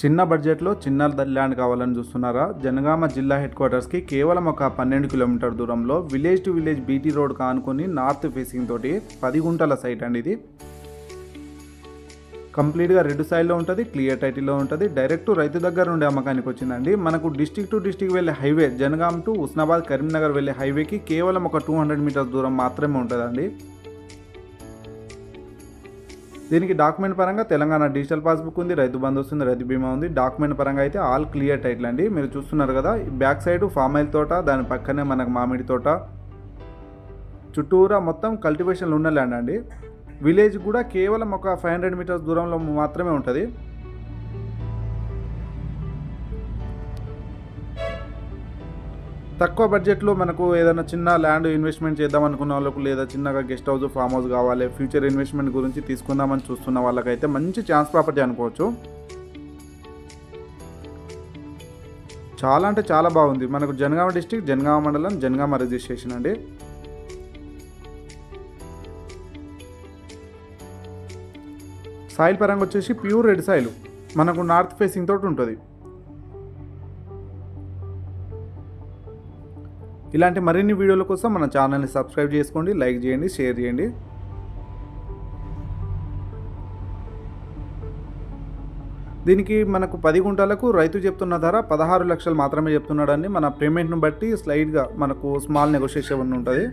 చిన్న బడ్జెట్లో చిన్న ల్యాండ్ కావాలని చూస్తున్నారా? జనగామ జిల్లా హెడ్ క్వార్టర్స్కి కేవలం ఒక పన్నెండు కిలోమీటర్ దూరంలో village to village BT road కానుకొని north facing తోటి పది గుంటల సైట్ అండి ఇది. కంప్లీట్గా రెడ్ సైడ్లో ఉంటుంది క్లియర్ టైటిల్లో ఉంటుంది. డైరెక్ట్ రైతు దగ్గర నుండి అమ్మకానికి వచ్చిందండి. మనకు డిస్టిక్ టు డిస్టిక్ వెళ్ళే హైవే జనగాం టు ఉస్నాబాద్ కరీంనగర్ వెళ్ళే హైవేకి కేవలం ఒక టూ హండ్రెడ్ మీటర్స్ దూరం మాత్రమే ఉంటుందండి. దీనికి డాక్యుమెంట్ పరంగా తెలంగాణ డిజిటల్ పాస్బుక్ ఉంది రైతు బంధు వస్తుంది రైతు బీమా ఉంది. డాక్యుమెంట్ పరంగా అయితే ఆల్ క్లియర్ టైటిల్ అండి. మీరు చూస్తున్నారు కదా ఈ బ్యాక్ సైడ్ ఫామ్ ఆయిల్ తోట దాని పక్కనే మనకు మామిడి తోట. చుట్టూరా మొత్తం కల్టివేషన్లు ఉన్న ల్యాండ్ అండి. విలేజ్ కూడా కేవలం ఒక ఫైవ్ హండ్రెడ్ మీటర్స్ దూరంలో మాత్రమే ఉంటుంది. తక్కువ బడ్జెట్లో మనకు ఏదైనా చిన్న ల్యాండ్ ఇన్వెస్ట్మెంట్ చేద్దాం అనుకున్న వాళ్ళకు లేదా చిన్నగా గెస్ట్ హౌస్ ఫామ్ హౌస్ కావాలి ఫ్యూచర్ ఇన్వెస్ట్మెంట్ గురించి తీసుకుందామని చూస్తున్న వాళ్ళకైతే మంచి ఛాన్స్ ప్రాపర్టీ అనుకోవచ్చు. చాలా అంటే చాలా బాగుంది. మనకు జనగామ డిస్టిక్ జనగామ మండలం జనగామ రిజిస్ట్రేషన్ అండి. సాయిల్ పరంగా వచ్చేసి ప్యూర్ రెడ్ సాయిల్ మనకు నార్త్ ఫేసింగ్ తోటి ఉంటుంది. ఇలాంటి మరిన్ని వీడియోల కోసం మన ఛానల్ని సబ్స్క్రైబ్ చేసుకోండి లైక్ చేయండి షేర్ చేయండి. దీనికి మనకు పది గుంటలకు రైతు చెప్తున్న ధర పదహారు లక్షలు మాత్రమే చెప్తున్నాడండి. మన పేమెంట్ను బట్టి స్లైడ్గా మనకు స్మాల్ నెగోషియేషన్ ఉంటుంది.